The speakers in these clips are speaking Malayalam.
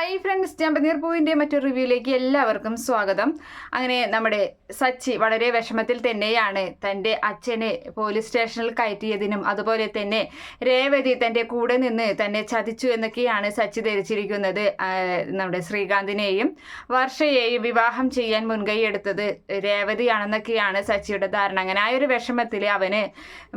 ഹായ് ഫ്രണ്ട്സ് ജമ്പനീർ പൂവിന്റെ മറ്റൊരു റിവ്യൂയിലേക്ക് എല്ലാവർക്കും സ്വാഗതം. അങ്ങനെ നമ്മുടെ സച്ചി വളരെ വിഷമത്തിൽ തന്നെയാണ് തന്റെ അച്ഛനെ പോലീസ് സ്റ്റേഷനിൽ കയറ്റിയതിനും അതുപോലെ തന്നെ രേവതി തന്റെ കൂടെ നിന്ന് തന്നെ ചതിച്ചു എന്നൊക്കെയാണ് സച്ചി ധരിച്ചിരിക്കുന്നത്. നമ്മുടെ ശ്രീകാന്തിനെയും വർഷയെയും വിവാഹം ചെയ്യാൻ മുൻകൈ എടുത്തത് രേവതിയാണെന്നൊക്കെയാണ് സച്ചിയുടെ ധാരണ. അങ്ങനെ ആ ഒരു വിഷമത്തിൽ അവന്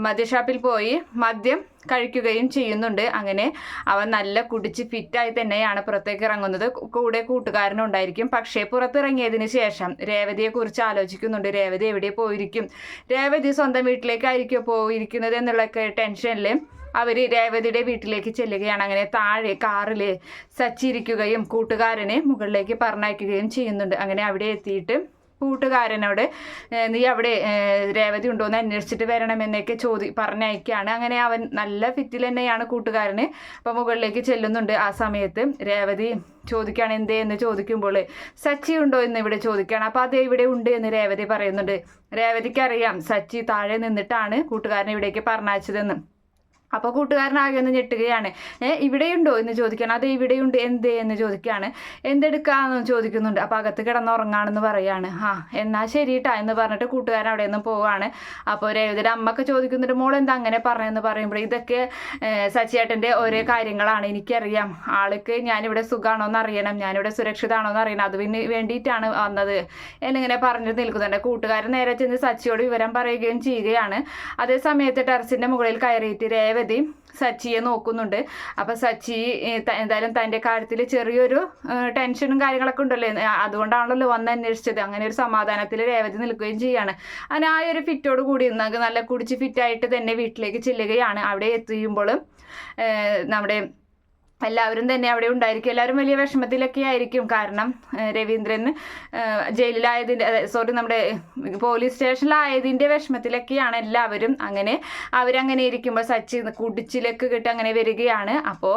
മദ്യഷാപ്പിൽ പോയി മദ്യം കഴിക്കുകയും ചെയ്യുന്നുണ്ട്. അങ്ങനെ അവൻ നല്ല കുടിച്ച് ഫിറ്റായി തന്നെയാണ് പുറത്തേക്ക് ഇറങ്ങുന്നത്. കൂടെ കൂടെ കൂട്ടുകാരനുണ്ടായിരിക്കും. പക്ഷേ പുറത്തിറങ്ങിയതിന് ശേഷം രേവതിയെ കുറിച്ച് ആലോചിക്കുന്നുണ്ട്. രേവതി എവിടെ പോയിരിക്കും? രേവതി സ്വന്തം വീട്ടിലേക്കായിരിക്കും പോയിരിക്കുന്നത് എന്നുള്ളൊക്കെ ടെൻഷനിൽ അവർ രേവതിയുടെ വീട്ടിലേക്ക് ചെല്ലുകയാണ്. അങ്ങനെ താഴെ കാറിൽ സച്ചിരിക്കുകയും കൂട്ടുകാരനെ മുകളിലേക്ക് പറഞ്ഞയക്കുകയും ചെയ്യുന്നുണ്ട്. അങ്ങനെ അവിടെ എത്തിയിട്ട് കൂട്ടുകാരനോട് നീ അവിടെ രേവതി ഉണ്ടോ എന്ന് അന്വേഷിച്ചിട്ട് വരണമെന്നൊക്കെ ചോദി പറഞ്ഞയക്കുകയാണ് അങ്ങനെ അവൻ നല്ല ഫിറ്റിൽ തന്നെയാണ് കൂട്ടുകാരന് അപ്പോൾ മുകളിലേക്ക് ചെല്ലുന്നുണ്ട് ആ സമയത്ത്. രേവതി ചോദിക്കുകയാണ് എന്തേ? എന്ന് ചോദിക്കുമ്പോൾ സച്ചി ഉണ്ടോ എന്ന് ഇവിടെ ചോദിക്കുകയാണ്. അപ്പോൾ അതേ ഇവിടെ ഉണ്ട് എന്ന് രേവതി പറയുന്നുണ്ട്. രേവതിക്ക് അറിയാം സച്ചി താഴെ നിന്നിട്ടാണ് കൂട്ടുകാരനെ ഇവിടേക്ക് പറഞ്ഞയച്ചതെന്ന്. അപ്പോൾ കൂട്ടുകാരനാകെ ഒന്ന് ഞെട്ടുകയാണ്. ഇവിടെയുണ്ടോ? എന്ന് ചോദിക്കുകയാണ്. അത് ഇവിടെയുണ്ട്. എന്ത്? എന്ന് ചോദിക്കുകയാണ്. എന്തെടുക്കാന്ന്? ചോദിക്കുന്നുണ്ട്. അപ്പോൾ അകത്ത് കിടന്നുറങ്ങാണെന്ന് പറയാണ്. ആ എന്നാൽ ശരിട്ടാ എന്ന് പറഞ്ഞിട്ട് കൂട്ടുകാരൻ അവിടെ നിന്ന് പോവാണ്. അപ്പോൾ രേവതിയുടെ അമ്മയ്ക്ക് ചോദിക്കുന്നുണ്ട് മോൾ എന്താ അങ്ങനെ പറഞ്ഞെന്ന് പറയുമ്പോൾ ഇതൊക്കെ സച്ചിയേട്ടന്റെ ഓരോ കാര്യങ്ങളാണ്. എനിക്കറിയാം. ആൾക്ക് ഞാനിവിടെ സുഖമാണോ എന്ന് അറിയണം. ഞാനിവിടെ സുരക്ഷിതമാണോ എന്ന് അറിയണം അതിന് വേണ്ടിയിട്ടാണ് വന്നത്. എന്നിങ്ങനെ പറഞ്ഞിട്ട് നിൽക്കുന്നുണ്ട്. കൂട്ടുകാരൻ നേരെ ചെന്ന് സച്ചിയോട് വിവരം പറയുകയും ചെയ്യുകയാണ്. അതേ സമയത്ത് ടെറസിന്റെ മുകളിൽ കയറിയിട്ട് രേവതി സച്ചിയെ നോക്കുന്നുണ്ട്. അപ്പോൾ സച്ചി എന്തായാലും തന്റെ കാര്യത്തിൽ ചെറിയൊരു ടെൻഷനും കാര്യങ്ങളൊക്കെ ഉണ്ടല്ലോ. അതുകൊണ്ടാണല്ലോ വന്ന് അന്വേഷിച്ചത്. അങ്ങനെ ഒരു സമാധാനത്തിൽ രേവതി നിൽക്കുകയും ചെയ്യാണ്. അങ്ങനെ ആ ഒരു ഫിറ്റോട് കൂടി നല്ല കുടിച്ച് ഫിറ്റായിട്ട് തന്നെ വീട്ടിലേക്ക് ചെല്ലുകയാണ്. അവിടെ എത്തിയുമ്പോൾ നമ്മുടെ എല്ലാവരും തന്നെ അവിടെ ഉണ്ടായിരിക്കും. എല്ലാവരും വലിയ വിഷമത്തിലൊക്കെ ആയിരിക്കും. കാരണം രവീന്ദ്രൻ ജയിലിലായതിന്റെ സോറി നമ്മുടെ പോലീസ് സ്റ്റേഷനിലായതിന്റെ വിഷമത്തിലൊക്കെയാണ് എല്ലാവരും അങ്ങനെ അവരങ്ങനെ ഇരിക്കുമ്പോൾ സച്ചി കുടിച്ചിലൊക്കെ കിട്ടി അങ്ങനെ വരികയാണ്. അപ്പോൾ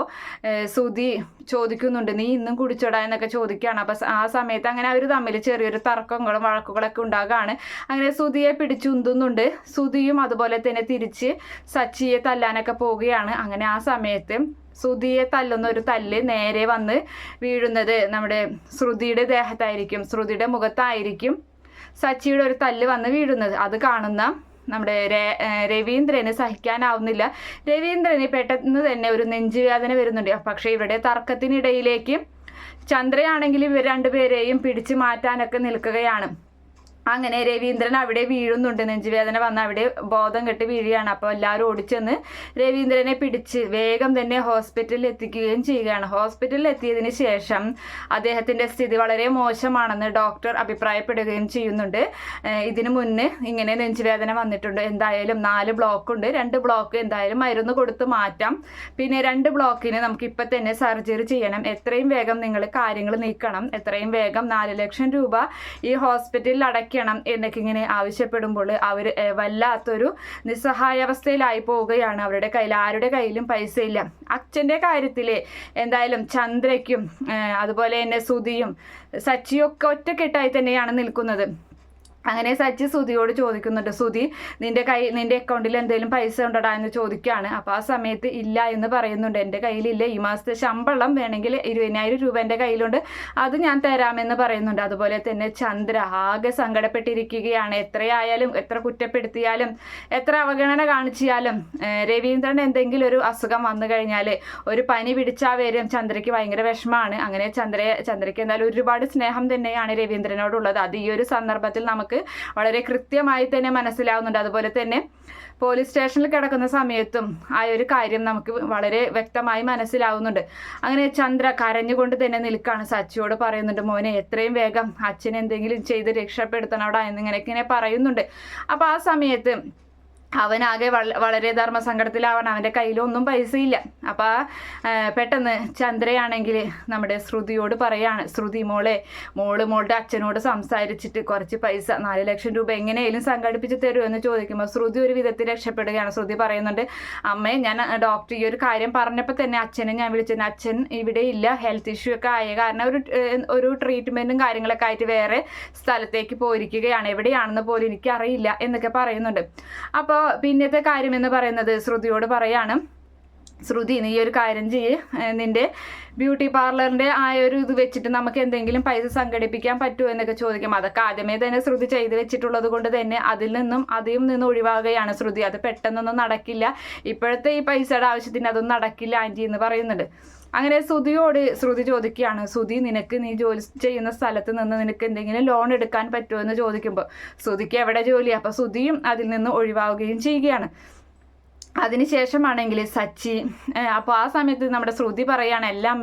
സുധി ചോദിക്കുന്നുണ്ട് നീ ഇന്നും കുടിച്ചോടാ? എന്നൊക്കെ ചോദിക്കുകയാണ്. അപ്പോൾ ആ സമയത്ത് അങ്ങനെ അവർ തമ്മിൽ ചെറിയൊരു തർക്കങ്ങളും വഴക്കുകളൊക്കെ ഉണ്ടാകുകയാണ് അങ്ങനെ സുധിയെ പിടിച്ചുന്തുന്നുണ്ട് സുധിയും അതുപോലെ തന്നെ തിരിച്ച് സച്ചിയെ തല്ലാനൊക്കെ പോവുകയാണ്. അങ്ങനെ ആ സമയത്ത് ശ്രുതിയെ തല്ലുന്ന ഒരു തല്ല് നേരെ വന്ന് വീഴുന്നത് നമ്മുടെ ശ്രുതിയുടെ ദേഹത്തായിരിക്കും ശ്രുതിയുടെ മുഖത്തായിരിക്കും സച്ചിയുടെ ഒരു തല്ല് വന്ന് വീഴുന്നത്. അത് കാണുന്ന നമ്മുടെ രവീന്ദ്രന് സഹിക്കാനാവുന്നില്ല. രവീന്ദ്രന് പെട്ടെന്ന് തന്നെ ഒരു നെഞ്ചുവേദന വരുന്നുണ്ട്. പക്ഷേ ഇവരുടെ തർക്കത്തിനിടയിലേക്ക് ചന്ദ്രയാണെങ്കിൽ ഇവർ രണ്ടുപേരെയും പിടിച്ചു മാറ്റാനൊക്കെ നിൽക്കുകയാണ്. അങ്ങനെ രവീന്ദ്രൻ അവിടെ വീഴുന്നുണ്ട്. നെഞ്ചുവേദന വന്ന് അവിടെ ബോധം കെട്ട് വീഴുകയാണ്. അപ്പോൾ എല്ലാവരും ഓടിച്ചെന്ന് രവീന്ദ്രനെ പിടിച്ച് വേഗം തന്നെ ഹോസ്പിറ്റലിൽ എത്തിക്കുകയും ചെയ്യുകയാണ്. ഹോസ്പിറ്റലിൽ എത്തിയതിന് ശേഷം അദ്ദേഹത്തിന്റെ സ്ഥിതി വളരെ മോശമാണെന്ന് ഡോക്ടർ അഭിപ്രായപ്പെടുകയും ചെയ്യുന്നുണ്ട്. ഇതിനു മുന്നേ ഇങ്ങനെ നെഞ്ചുവേദന വന്നിട്ടുണ്ട്. എന്തായാലും നാല് ബ്ലോക്ക് ഉണ്ട്. രണ്ട് ബ്ലോക്ക് എന്തായാലും മരുന്ന് കൊടുത്ത് മാറ്റാം. പിന്നെ രണ്ട് ബ്ലോക്കിന് നമുക്ക് ഇപ്പം തന്നെ സർജറി ചെയ്യണം. എത്രയും വേഗം നിങ്ങൾ കാര്യങ്ങൾ നീക്കണം. എത്രയും വേഗം നാല് ലക്ഷം രൂപ ഈ ഹോസ്പിറ്റലിൽ അടയ്ക്കണം എന്നൊക്കെ ഇങ്ങനെ ആവശ്യപ്പെടുമ്പോൾ അവർ വല്ലാത്തൊരു നിസ്സഹായാവസ്ഥയിലായി പോവുകയാണ് അവരുടെ കയ്യിൽ. ആരുടെ കയ്യിലും പൈസ ഇല്ല. അച്ഛന്റെ കാര്യത്തിൽ എന്തായാലും ചന്ദ്രയ്ക്കും അതുപോലെ തന്നെ സുധിയും സച്ചിയൊക്കെ ഒറ്റക്കെട്ടായി തന്നെയാണ് നിൽക്കുന്നത്. അങ്ങനെ സച്ചി സുധിയോട് ചോദിക്കുന്നുണ്ട് സുധി നിന്റെ കൈ നിന്റെ അക്കൗണ്ടിൽ എന്തെങ്കിലും പൈസ ഉണ്ടടാ? എന്ന് ചോദിക്കുകയാണ്. അപ്പോൾ ആ സമയത്ത് ഇല്ല എന്ന് പറയുന്നുണ്ട്. എന്റെ കയ്യിലില്ല. ഈ മാസത്തെ ശമ്പളം വേണമെങ്കിൽ ഇരുപതിനായിരം രൂപ എന്റെ കയ്യിലുണ്ട്. അത് ഞാൻ തരാമെന്ന് പറയുന്നുണ്ട്. അതുപോലെ തന്നെ ചന്ദ്ര ആകെ സങ്കടപ്പെട്ടിരിക്കുകയാണ്. എത്രയായാലും എത്ര കുറ്റപ്പെടുത്തിയാലും എത്ര അവഗണന കാണിച്ചാലും രവീന്ദ്രൻ എന്തെങ്കിലും ഒരു അസുഖം വന്നു കഴിഞ്ഞാൽ ഒരു പനി പിടിച്ചാൽ വരും. ചന്ദ്രയ്ക്ക് ഭയങ്കര വിഷമമാണ്. അങ്ങനെ ചന്ദ്രയെ ചന്ദ്രയ്ക്ക് എന്തായാലും ഒരുപാട് സ്നേഹം തന്നെയാണ് രവീന്ദ്രനോടുള്ളത്. അത് ഈ ഒരു സന്ദർഭത്തിൽ നമുക്ക് വളരെ കൃത്യമായി തന്നെ മനസ്സിലാവുന്നുണ്ട്. അതുപോലെ തന്നെ പോലീസ് സ്റ്റേഷനിൽ കിടക്കുന്ന സമയത്തും ആ ഒരു കാര്യം നമുക്ക് വളരെ വ്യക്തമായി മനസ്സിലാവുന്നുണ്ട്. അങ്ങനെ ചന്ദ്ര കരഞ്ഞുകൊണ്ട് തന്നെ നിൽക്കുകയാണ് സച്ചിയോട് പറയുന്നുണ്ട് മോനെ എത്രയും വേഗം അച്ഛനെ എന്തെങ്കിലും ചെയ്ത് രക്ഷപ്പെടുത്തണോടാ എന്നിങ്ങനെ പറയുന്നുണ്ട്. അപ്പോൾ ആ സമയത്ത് അവനാകെ വളരെ വളരെ ധർമ്മസങ്കടത്തിലാവണം അവന്റെ കയ്യിലൊന്നും പൈസയില്ല. അപ്പോൾ പെട്ടെന്ന് ചന്ദ്രയാണെങ്കിൽ നമ്മുടെ ശ്രുതിയോട് പറയാണ് ശ്രുതി മോളെ മോൾ മോളുടെ അച്ഛനോട് സംസാരിച്ചിട്ട് കുറച്ച് പൈസ നാല് ലക്ഷം രൂപ എങ്ങനെയും സംഘടിപ്പിച്ച് തരുമോ എന്ന് ചോദിക്കുമ്പോൾ ശ്രുതി ഒരു വിധത്തിൽ രക്ഷപ്പെടുകയാണ്. ശ്രുതി പറയുന്നുണ്ട് അമ്മേ ഞാൻ ഡോക്ടർ ഈ ഒരു കാര്യം പറഞ്ഞപ്പോൾ തന്നെ അച്ഛനെ ഞാൻ വിളിച്ചത്. അച്ഛൻ ഇവിടെ ഇല്ല ഹെൽത്ത് ഇഷ്യൂ ഒക്കെ ആയ കാരണം ഒരു ഒരു ട്രീറ്റ്മെന്റും കാര്യങ്ങളൊക്കെ ആയിട്ട് വേറെ സ്ഥലത്തേക്ക് പോയിരിക്കുകയാണ്. എവിടെയാണെന്ന് പോലും എനിക്കറിയില്ല എന്നൊക്കെ പറയുന്നുണ്ട്. അപ്പോൾ പിന്നത്തെ കാര്യം എന്ന് പറയുന്നത് ശ്രുതിയോട് പറയാണ്. ശ്രുതി നീ ഒരു കാര്യം ചെയ്യ്. നിന്റെ ബ്യൂട്ടി പാർലറിന്റെ ആ ഒരു ഇത് വെച്ചിട്ട് നമുക്ക് എന്തെങ്കിലും പൈസ സംഘടിപ്പിക്കാൻ പറ്റുമോ എന്നൊക്കെ ചോദിക്കും. അതൊക്കെ ആദ്യമേ തന്നെ ശ്രുതി ചെയ്ത് വെച്ചിട്ടുള്ളത് കൊണ്ട് തന്നെ അതിൽ നിന്നും അതിൽ നിന്ന് ഒഴിവാകുകയാണ് ശ്രുതി. അത് പെട്ടെന്നൊന്നും നടക്കില്ല. ഇപ്പോഴത്തെ ഈ പൈസയുടെ ആവശ്യത്തിന് അതൊന്നും നടക്കില്ല ആന്റി എന്ന് പറയുന്നുണ്ട്. അങ്ങനെ ശ്രുതിയോട് ശ്രുതി ചോദിക്കുകയാണ് ശ്രുതി നിനക്ക് നീ ജോലി ചെയ്യുന്ന സ്ഥലത്ത് നിന്ന് നിനക്ക് എന്തെങ്കിലും ലോൺ എടുക്കാൻ പറ്റുമോ? എന്ന് ചോദിക്കുമ്പോൾ ശ്രുതിക്ക് എവിടെ ജോലി അപ്പോൾ ശ്രുതിയും അതിൽ നിന്ന് ഒഴിവാകുകയും ചെയ്യുകയാണ്. അതിനുശേഷമാണെങ്കിൽ സച്ചി അപ്പോൾ ആ സമയത്ത് നമ്മുടെ ശ്രുതി പറയുകയാണ് എല്ലാം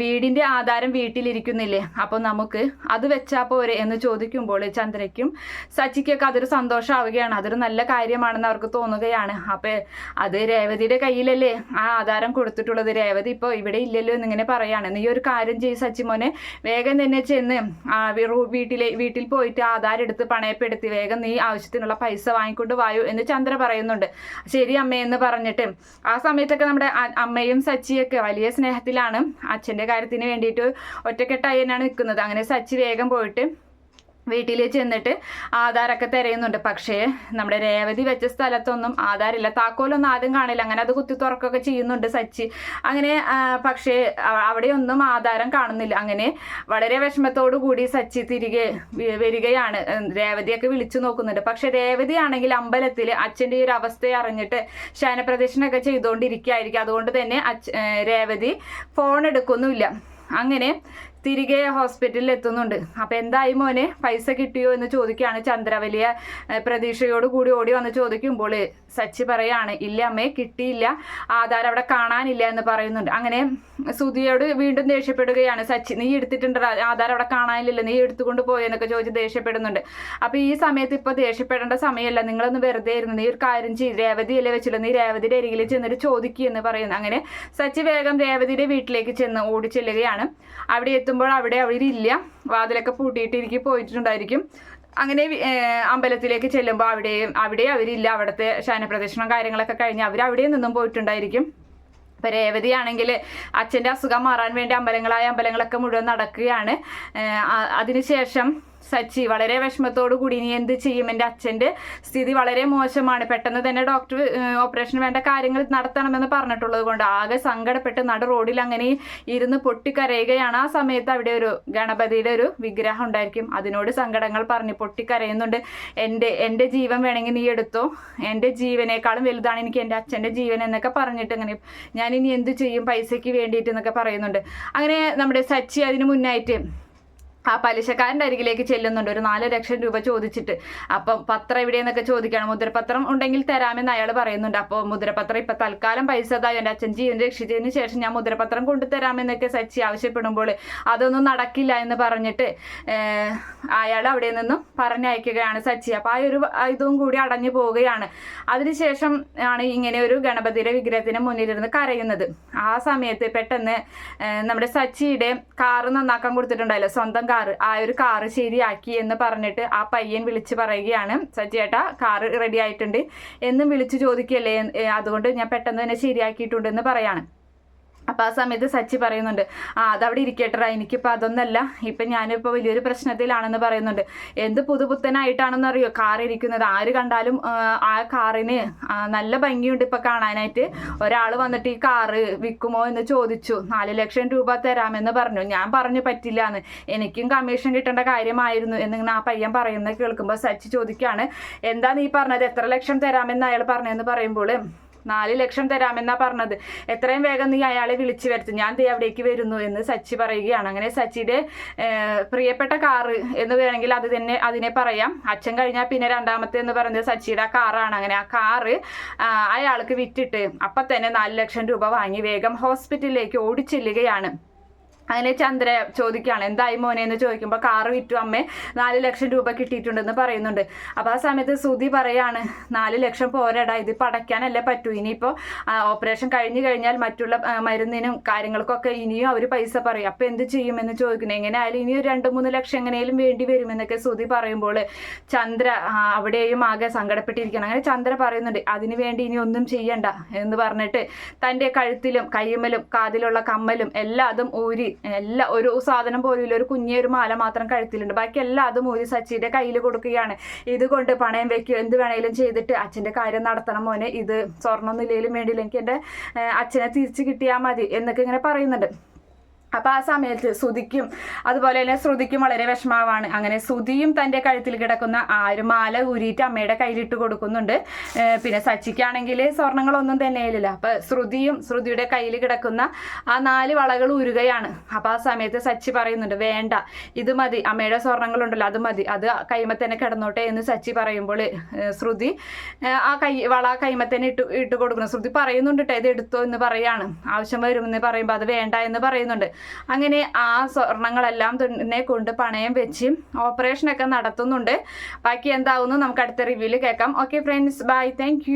വീടിന്റെ ആധാരം വീട്ടിലിരിക്കുന്നില്ലേ? അപ്പോൾ നമുക്ക് അത് വെച്ചാൽ പോരെ? എന്ന് ചോദിക്കുമ്പോൾ ചന്ദ്രയ്ക്കും സച്ചിക്കൊക്കെ അതൊരു സന്തോഷമാവുകയാണ് അതൊരു നല്ല കാര്യമാണെന്ന് അവർക്ക് തോന്നുകയാണ്. അപ്പോൾ അത് രേവതിയുടെ കയ്യിലല്ലേ ആ ആധാരം കൊടുത്തിട്ടുള്ളത്? രേവതി ഇപ്പോൾ ഇവിടെ ഇല്ലല്ലോ എന്നിങ്ങനെ പറയാണ്. നീ ഒരു കാര്യം ചെയ്യും സച്ചി മോനെ വേഗം തന്നെ ചെന്ന് വീട്ടിലെ വീട്ടിൽ പോയിട്ട് ആധാരം എടുത്ത് പണയപ്പെടുത്തി വേഗം നീ ആവശ്യത്തിനുള്ള പൈസ വാങ്ങിക്കൊണ്ട് വായു എന്ന് ചന്ദ്ര പറയുന്നുണ്ട്. ശരി അമ്മ എന്ന് പറഞ്ഞിട്ട്. ആ സമയത്തൊക്കെ നമ്മുടെ അമ്മയും സച്ചിയൊക്കെ വലിയ സ്നേഹത്തിലാണ്. അച്ഛന്റെ കാര്യത്തിന് വേണ്ടിയിട്ട് ഒറ്റക്കെട്ടായി തന്നെയാണ് നിൽക്കുന്നത്. അങ്ങനെ സച്ചി വേഗം പോയിട്ട് വീട്ടിൽ ചെന്നിട്ട് ആധാരമൊക്കെ തിരയുന്നുണ്ട്. പക്ഷേ നമ്മുടെ രേവതി വെച്ച സ്ഥലത്തൊന്നും ആധാരമില്ല താക്കോലൊന്നും ആദ്യം കാണില്ല. അങ്ങനെ അത് കുത്തി തുറക്കൊക്കെ ചെയ്യുന്നുണ്ട് സച്ചി. അങ്ങനെ പക്ഷേ അവിടെയൊന്നും ആധാരം കാണുന്നില്ല. അങ്ങനെ വളരെ വിഷമത്തോടു കൂടി സച്ചി തിരികെ വരികയാണ്. രേവതിയൊക്കെ വിളിച്ചു നോക്കുന്നുണ്ട്. പക്ഷെ രേവതി ആണെങ്കിൽ അമ്പലത്തിൽ അച്ഛന്റെ ഈ ഒരു അവസ്ഥയെ അറിഞ്ഞിട്ട് ശയനപ്രദക്ഷിണൊക്കെ ചെയ്തുകൊണ്ടിരിക്കുകയായിരിക്കും. അതുകൊണ്ട് തന്നെ രേവതി ഫോൺ എടുക്കുന്നുമില്ല. അങ്ങനെ തിരികെ ഹോസ്പിറ്റലിൽ എത്തുന്നുണ്ട്. അപ്പം എന്തായി മോനെ? പൈസ കിട്ടിയോ എന്ന് ചോദിക്കുകയാണ് ചന്ദ്ര. വലിയ പ്രതീക്ഷയോട് കൂടി ഓടി വന്ന് ചോദിക്കുമ്പോൾ സച്ചി പറയാണ് ഇല്ല അമ്മേ കിട്ടിയില്ല. ആധാരം അവിടെ കാണാനില്ല എന്ന് പറയുന്നുണ്ട്. അങ്ങനെ സുധിയോട് വീണ്ടും ദേഷ്യപ്പെടുകയാണ് സച്ചി. നീ എടുത്തിട്ടുണ്ട് ആധാരം അവിടെ കാണാനില്ലല്ലോ. നീ എടുത്തുകൊണ്ട് പോയെന്നൊക്കെ ചോദിച്ച് ദേഷ്യപ്പെടുന്നുണ്ട്. അപ്പോൾ ഈ സമയത്ത് ഇപ്പോൾ ദേഷ്യപ്പെടേണ്ട സമയമല്ല. നിങ്ങളൊന്ന് വെറുതെ ഇരുന്നു നീ ഒരു കാര്യം ചെയ്ത് രേവതിയല്ലേ വെച്ചില്ല? നീ രേവതിയുടെ അരികിൽ ചെന്നിട്ട് ചോദിക്കുക എന്ന് പറയുന്നു. അങ്ങനെ സച്ചി വേഗം രേവതിയുടെ വീട്ടിലേക്ക് ചെന്ന് ഓടിച്ചെല്ലുകയാണ് അവിടെ അവിടെ എത്തുമ്പോൾ അവിടെ അവരില്ല. വാതിലൊക്കെ പൂട്ടിയിട്ട് എനിക്ക് പോയിട്ടുണ്ടായിരിക്കും. അങ്ങനെ അമ്പലത്തിലേക്ക് ചെല്ലുമ്പോൾ അവിടെയും അവിടെ അവരില്ല. അവിടുത്തെ ശയനപ്രദക്ഷിണം കാര്യങ്ങളൊക്കെ കഴിഞ്ഞ് അവർ അവിടെ നിന്നും പോയിട്ടുണ്ടായിരിക്കും. ഇപ്പം രേവതിയാണെങ്കിൽ അച്ഛന്റെ അസുഖം മാറാൻ വേണ്ടി അമ്പലങ്ങളായ അമ്പലങ്ങളൊക്കെ മുഴുവൻ നടക്കുകയാണ്. അതിനുശേഷം സച്ചി വളരെ വിഷമത്തോടു കൂടി ഇനി എന്ത് ചെയ്യും? എന്റെ അച്ഛന്റെ സ്ഥിതി വളരെ മോശമാണ്. പെട്ടെന്ന് തന്നെ ഡോക്ടർ ഓപ്പറേഷൻ വേണ്ട കാര്യങ്ങൾ നടത്തണമെന്ന് പറഞ്ഞിട്ടുള്ളത് കൊണ്ട് ആകെ സങ്കടപ്പെട്ട് നട റോഡിൽ അങ്ങനെ ഇരുന്ന് പൊട്ടിക്കരയുകയാണ്. ആ സമയത്ത് അവിടെ ഒരു ഗണപതിയുടെ ഒരു വിഗ്രഹം ഉണ്ടായിരിക്കും. അതിനോട് സങ്കടങ്ങൾ പറഞ്ഞ് പൊട്ടിക്കരയുന്നുണ്ട്. എന്റെ എന്റെ ജീവൻ വേണമെങ്കിൽ നീ എടുത്തോ? എന്റെ ജീവനേക്കാളും വലുതാണ് എനിക്ക് എന്റെ അച്ഛന്റെ ജീവൻ എന്നൊക്കെ പറഞ്ഞിട്ട് അങ്ങനെ ഇനി എന്ത് ചെയ്യും? പൈസയ്ക്ക് വേണ്ടിയിട്ട് എന്നൊക്കെ പറയുന്നുണ്ട്. അങ്ങനെ നമ്മുടെ സച്ചി അതിന് മുന്നായിട്ട് ആ പലിശക്കാരന്റെ അരികിലേക്ക് ചെല്ലുന്നുണ്ട്. ഒരു നാല് ലക്ഷം രൂപ ചോദിച്ചിട്ട്. അപ്പം പത്രം എവിടെയെന്നൊക്കെ ചോദിക്കണം. മുദ്രപത്രം ഉണ്ടെങ്കിൽ തരാമെന്ന് അയാൾ പറയുന്നുണ്ട്. അപ്പോൾ മുദ്രപത്രം ഇപ്പം തൽക്കാലം പൈസ ഇതായി എന്റെ അച്ഛൻ ജീവൻ രക്ഷിച്ചതിന് ശേഷം ഞാൻ മുദ്രപത്രം കൊണ്ടുതരാമെന്നൊക്കെ സച്ചി ആവശ്യപ്പെടുമ്പോൾ അതൊന്നും നടക്കില്ല എന്ന് പറഞ്ഞിട്ട് അയാൾ അവിടെ നിന്നും പറഞ്ഞയക്കുകയാണ് സച്ചി. അപ്പോൾ ആ ഒരു ഇതും കൂടി അടഞ്ഞു പോവുകയാണ്. അതിനുശേഷം ആണ് ഇങ്ങനെ ഒരു ഗണപതിയുടെ വിഗ്രഹത്തിന് മുന്നിലിരുന്ന് കരയുന്നത്. ആ സമയത്ത് പെട്ടെന്ന് നമ്മുടെ സച്ചിയുടെ കാറ് നന്നാക്കാൻ കൊടുത്തിട്ടുണ്ടായില്ല. സ്വന്തം കാറ് ആ ഒരു കാറ് ശരിയാക്കി എന്ന് പറഞ്ഞിട്ട് ആ പയ്യൻ വിളിച്ച് പറയുകയാണ്. സജ്ജേട്ടാ കാറ് റെഡി ആയിട്ടുണ്ട്. എന്നും വിളിച്ച് ചോദിക്കുകയല്ലേ അതുകൊണ്ട് ഞാൻ പെട്ടെന്ന് തന്നെ ശരിയാക്കിയിട്ടുണ്ടെന്ന് പറയാണ്. അപ്പോൾ ആ സമയത്ത് സച്ചി പറയുന്നുണ്ട് ആ അതവിടെ ഇരിക്കട്ടെ എനിക്കിപ്പോൾ അതൊന്നല്ല. ഇപ്പം ഞാനിപ്പോൾ വലിയൊരു പ്രശ്നത്തിലാണെന്ന് പറയുന്നുണ്ട്. എന്ത് പുതുപുത്തനായിട്ടാണെന്ന് അറിയോ കാർ ഇരിക്കുന്നത്. ആര് കണ്ടാലും ആ കാറിന് നല്ല ഭംഗിയുണ്ട് ഇപ്പം കാണാനായിട്ട്. ഒരാൾ വന്നിട്ട് ഈ കാറ് വിൽക്കുമോ എന്ന് ചോദിച്ചു. നാല് ലക്ഷം രൂപ തരാമെന്ന് പറഞ്ഞു. ഞാൻ പറഞ്ഞു പറ്റില്ല എന്ന് എനിക്കും കമ്മീഷൻ കിട്ടേണ്ട കാര്യമായിരുന്നു. എന്നിങ്ങനെ ആ പയ്യൻ പറയുന്നത് കേൾക്കുമ്പോൾ സച്ചി ചോദിക്കുകയാണ് എന്താ നീ പറഞ്ഞത്? എത്ര ലക്ഷം തരാമെന്ന് അയാൾ പറഞ്ഞതെന്ന് പറയുമ്പോൾ നാല് ലക്ഷം തരാമെന്നാ പറഞ്ഞത്. എത്രയും വേഗം നീ അയാളെ വിളിച്ചു വരുത്തും. ഞാൻ ദേ അവിടേക്ക് വരുന്നു എന്ന് സച്ചി പറയുകയാണ്. അങ്ങനെ സച്ചിയുടെ പ്രിയപ്പെട്ട കാറ് എന്ന് വേണമെങ്കിൽ അത് തന്നെ അതിനെ പറയാം. അച്ഛൻ കഴിഞ്ഞാൽ പിന്നെ രണ്ടാമത്തെ എന്ന് പറയുന്നത് സച്ചിയുടെ ആ കാറാണ്. അങ്ങനെ ആ കാറ് അയാൾക്ക് വിറ്റിട്ട് അപ്പം തന്നെ നാല് ലക്ഷം രൂപ വാങ്ങി വേഗം ഹോസ്പിറ്റലിലേക്ക് ഓടിച്ചെല്ലുകയാണ്. അങ്ങനെ ചന്ദ്ര ചോദിക്കുകയാണ് എന്തായി മോനെ? എന്ന് ചോദിക്കുമ്പോൾ കാറ് വിറ്റു അമ്മ നാല് ലക്ഷം രൂപ കിട്ടിയിട്ടുണ്ടെന്ന് പറയുന്നുണ്ട്. അപ്പോൾ ആ സമയത്ത് സുധി പറയാണ് നാല് ലക്ഷം പോരാടാ ഇത് പടയ്ക്കാനല്ലേ പറ്റൂ. ഇനിയിപ്പോൾ ഓപ്പറേഷൻ കഴിഞ്ഞു കഴിഞ്ഞാൽ മറ്റുള്ള മരുന്നിനും കാര്യങ്ങൾക്കൊക്കെ ഇനിയും അവർ പൈസ പറയും. അപ്പോൾ എന്ത് ചെയ്യുമെന്ന് ചോദിക്കുന്നത് എങ്ങനെയായാലും ഇനി ഒരു രണ്ട് മൂന്ന് ലക്ഷം എങ്ങനെയും വേണ്ടി വരുമെന്നൊക്കെ സുധി പറയുമ്പോൾ ചന്ദ്ര അവിടെയും ആകെ സങ്കടപ്പെട്ടിരിക്കണം അങ്ങനെ ചന്ദ്ര പറയുന്നുണ്ട് അതിനു വേണ്ടി ഇനി ഒന്നും ചെയ്യണ്ട. എന്ന് പറഞ്ഞിട്ട് തന്റെ കഴുത്തിലും കയ്യുമലും കാതിലുള്ള കമ്മലും എല്ലാതും ഊരി എല്ലാ ഒരു സാധനം പോലും ഒരു കുഞ്ഞേ ഒരു മാല മാത്രം കഴുത്തിലുണ്ട്. ബാക്കി എല്ലാം അത് മൂരി സച്ചിയുടെ കയ്യിൽ കൊടുക്കുകയാണ്. ഇത് കൊണ്ട് പണയം വെക്കുക എന്ത് വേണേലും ചെയ്തിട്ട് അച്ഛന്റെ കാര്യം നടത്തണം മോനെ. ഇത് സ്വർണമൊന്നും ഇല്ലെങ്കിലും വേണ്ടിയില്ല എനിക്ക് എന്റെ അച്ഛനെ തിരിച്ചു കിട്ടിയാൽ മതി എന്നൊക്കെ ഇങ്ങനെ പറയുന്നുണ്ട്. അപ്പോൾ ആ സമയത്ത് ശ്രുതിക്കും അതുപോലെ തന്നെ ശ്രുതിക്കും വളരെ വിഷമാവാണ് അങ്ങനെ ശ്രുതിയും തന്റെ കഴുത്തിൽ കിടക്കുന്ന ആ ഒരു മാല ഊരിയിട്ട് അമ്മയുടെ കയ്യിലിട്ട് കൊടുക്കുന്നുണ്ട്. പിന്നെ സച്ചിക്കാണെങ്കിൽ സ്വർണങ്ങളൊന്നും തന്നെ ഇല്ല അപ്പോൾ ശ്രുതിയും ശ്രുതിയുടെ കയ്യിൽ കിടക്കുന്ന ആ നാല് വളകൾ ഊരുകയാണ്. അപ്പോൾ ആ സമയത്ത് സച്ചി പറയുന്നുണ്ട് വേണ്ട ഇത് മതി. അമ്മയുടെ സ്വർണങ്ങളുണ്ടല്ലോ അത് മതി. അത് കൈമ തന്നെ കിടന്നോട്ടെ എന്ന് സച്ചി പറയുമ്പോൾ ശ്രുതി ആ കൈ വള കൈമ തന്നെ ഇട്ട് ഇട്ട് കൊടുക്കുന്നു. ശ്രുതി പറയുന്നുണ്ട് കേട്ടോ ഇത് എടുത്തോ എന്ന് പറയാണ്. ആവശ്യം വരുമെന്ന് പറയുമ്പോൾ അത് വേണ്ട എന്ന് പറയുന്നുണ്ട്. അങ്ങനെ ആ സ്വർണങ്ങളെല്ലാം തന്നെ കൊണ്ട് പണയം വെച്ച് ഓപ്പറേഷനൊക്കെ നടത്തുന്നുണ്ട്. ബാക്കി എന്താവുന്നു? നമുക്ക് അടുത്ത റിവ്യൂവിൽ കേൾക്കാം. Okay friends bye thank